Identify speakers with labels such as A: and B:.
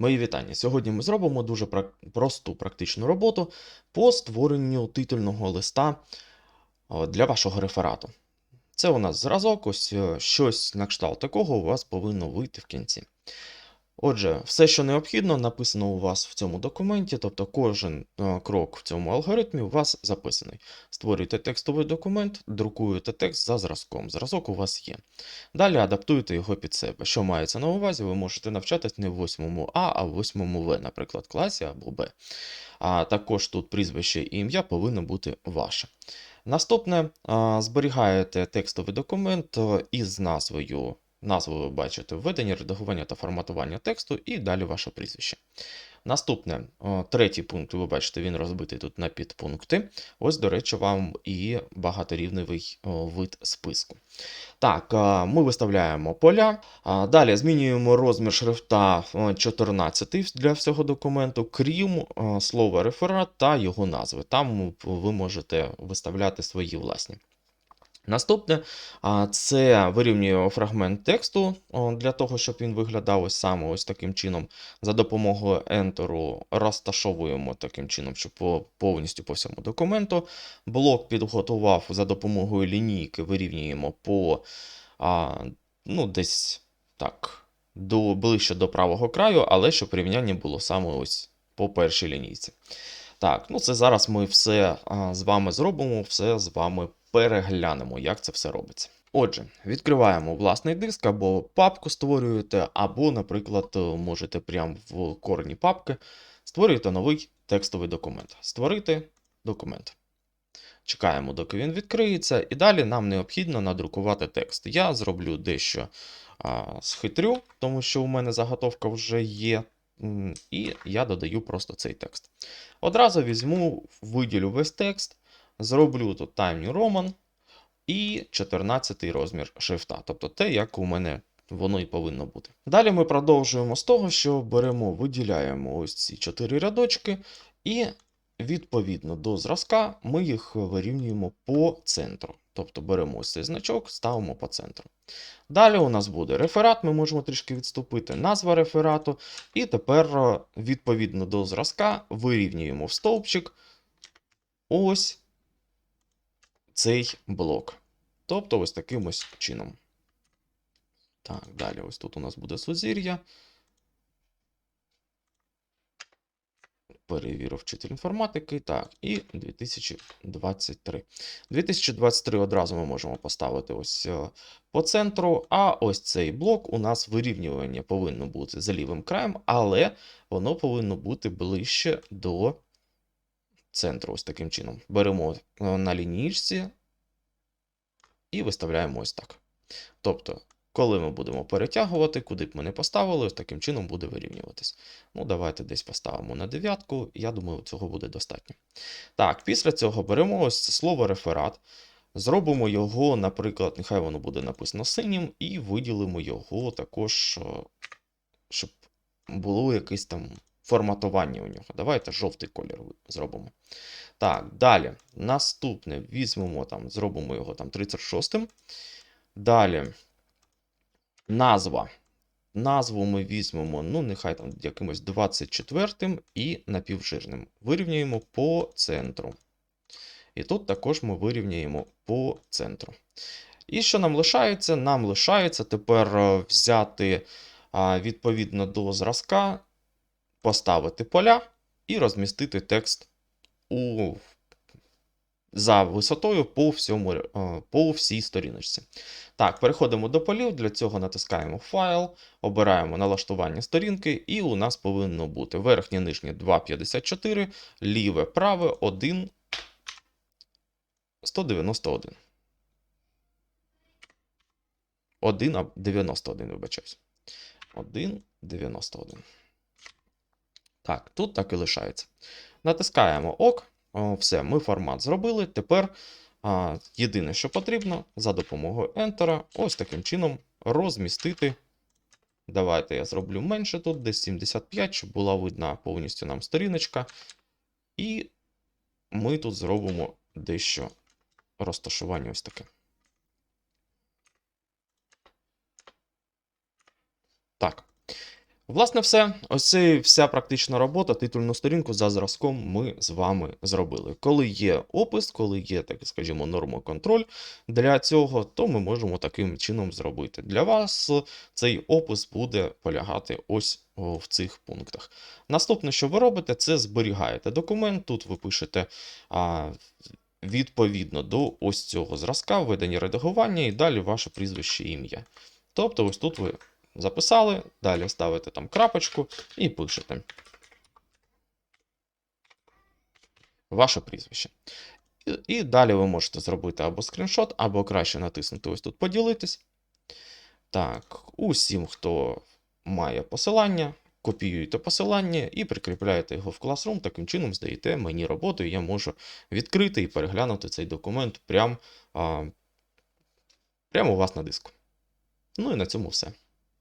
A: Мої вітання. Сьогодні ми зробимо дуже просту практичну роботу по створенню титульного листа для вашого реферату. Це у нас зразок, ось е, щось на кшталт такого у вас повинно вийти в кінці. Отже, все, що необхідно, написано у вас в цьому документі, тобто кожен е, крок в цьому алгоритмі у вас записаний. Створюєте текстовий документ, друкуєте текст за зразком. Зразок у вас є. Далі адаптуєте його під себе. Що мається на увазі, ви можете навчатись не в 8 А, а в 8 В, наприклад, класі або Б. А також тут прізвище і ім'я повинно бути ваше. Наступне зберігаєте текстовий документ е, із назвою. Назву ви бачите введення, редагування та форматування тексту, і далі ваше прізвище. Наступне, третій пункт, ви бачите, він розбитий тут на підпункти. Ось, до речі, вам і багаторівневий вид списку. Так, ми виставляємо поля. Далі змінюємо розмір шрифта о, 14 для всього документу, крім слова реферат та його назви. Там ви можете виставляти свої власні. Наступне це вирівнюємо фрагмент тексту для того, щоб він виглядав ось саме ось таким чином. За допомогою Enter розташовуємо таким чином, щоб повністю по всьому документу. Блок підготував за допомогою лінійки, вирівнюємо по ну, десь так, до, ближче до правого краю, але щоб рівняння було саме ось по першій лінійці. Так, ну це зараз ми все з вами зробимо, все з вами переглянемо, як це все робиться. Отже, відкриваємо власний диск або папку створюєте, або, наприклад, е, можете прямо в корені папки створюєте новий текстовий документ. Створити документ. Чекаємо, доки він відкриється, і далі нам необхідно надрукувати текст. Я зроблю дещо а, схитрю, тому що у мене заготовка вже є, і я додаю просто цей текст. Одразу візьму, виділю весь текст, зроблю тут Time New Roman і 14 розмір шрифта, тобто те, як у мене воно і повинно бути. Далі ми продовжуємо з того, що беремо, виділяємо ось ці 4 рядочки, і відповідно до зразка ми їх вирівнюємо по центру. Тобто беремо ось цей значок, ставимо по центру. Далі у нас буде реферат, ми можемо трішки відступити, назва реферату. І тепер, е, відповідно до зразка, вирівнюємо в стовпчик ось цей блок. Тобто ось таким ось чином. Так, далі ось тут у нас буде сузір'я. Перевірив вчитель інформатики. Так, і 2023. 2023 одразу ми можемо поставити ось е, по центру. А ось цей блок у нас вирівнювання повинно бути за лівим краєм, але воно повинно бути ближче до центру. Ось таким чином. Беремо е, на лінійці і виставляємо ось так. Тобто, коли ми будемо перетягувати, куди б ми не поставили, таким чином буде вирівнюватись. Ну, давайте десь поставимо на дев'ятку, я думаю, цього буде достатньо. Так, після цього беремо ось слово реферат, зробимо його, наприклад, нехай воно буде написано синім, і виділимо його також, е, щоб було якесь там форматування у нього. Давайте жовтий колір зробимо. Так, далі. Наступне візьмемо там, зробимо його там 36-м. Далі. Назва. Назву ми візьмемо, ну, нехай там якимось 24-м і напівжирним. Вирівнюємо по центру. І тут також ми вирівняємо по центру. І що нам лишається? Нам лишається тепер е, взяти відповідно до зразка, поставити поля і розмістити текст у, за висотою по, всьому, е, по всій сторіночці. Так, переходимо до полів. Для цього натискаємо файл, обираємо налаштування сторінки, і у нас повинно бути верхнє нижнє 2,54, ліве праве 1, 191. 1, а 91, вибачаюсь. 1,91. Так, тут так і лишається. Натискаємо ОК. Все, ми формат зробили. Тепер а, єдине, що потрібно, за допомогою Enter, ось таким чином розмістити. Давайте я зроблю менше тут, десь 75, щоб була видна повністю нам сторіночка. І ми тут зробимо дещо розташування ось таке. Так. Власне, все. Ось це вся практична робота. Титульну сторінку за зразком ми з вами зробили. Коли є опис, коли є, так скажімо, нормоконтроль для цього, то ми можемо таким чином зробити. Для вас цей опис буде полягати ось в цих пунктах. Наступне, що ви робите, це зберігаєте документ. Тут ви пишете а, відповідно до ось цього зразка, введення редагування і далі ваше прізвище ім'я. Тобто, ось тут ви записали, далі ставите там крапочку і пишете ваше прізвище. І, далі ви можете зробити або скріншот, або краще натиснути ось тут поділитись. Так, усім, хто має посилання, копіюєте посилання і прикріпляєте його в Classroom, таким чином здаєте мені роботу, і я можу відкрити і переглянути цей документ прямо, а, прямо у вас на диску. Ну і на цьому все.